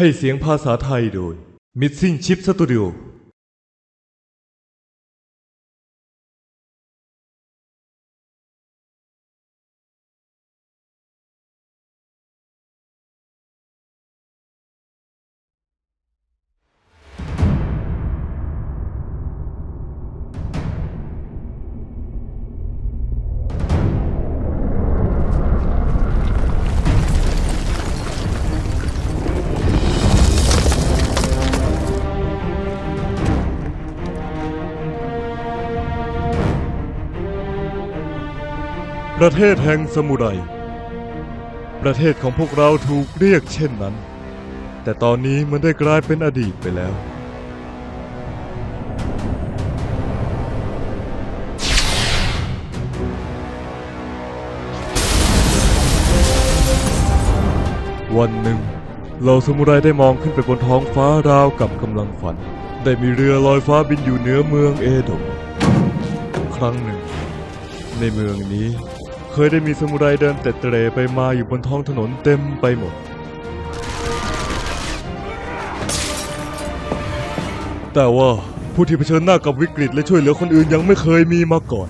ให้เสียงภาษาไทยโดย Missing Chip Studio ประเทศแห่งสมุไร ประเทศของพวกเราถูกเรียกเช่นนั้น แต่ตอนนี้มันได้กลายเป็นอดีตไปแล้ว วันหนึ่งเหล่าสมุไรได้มองขึ้นไปบนท้องฟ้าราวกับกำลังฝัน ได้มีเรือลอยฟ้าบินอยู่เหนือเมืองเอโดะครั้งหนึ่ง ในเมืองนี้ ยได้มีสมุไรเดินเตะเตร่ไปมาอยู่บนท้องถนนเต็มไปหมด แต่ว่าผู้ที่เผชิญหน้ากับวิกฤตและช่วยเหลือคนอื่นยังไม่เคยมีมาก่อน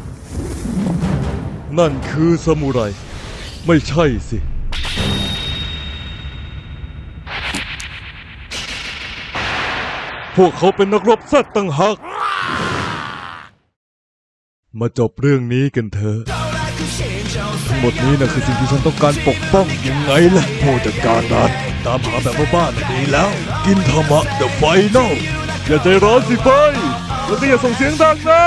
นั่นคือสมุไร ไม่ใช่สิพวกเขาเป็นนักรบสัตว์ต่างหาก มาจบเรื่องนี้กันเถอะ ทั้งหมดนี้นะคือสิ่งที่ฉันต้องการปกป้องยังไงล่ะผู้จัดการร้านตามหาแบบบ้านๆน่ะดีแล้ว กินธรรมะเดอะไฟนอลอย่าใจร้อนสิไฟแล้วก็อย่าส่งเสียงดังนะ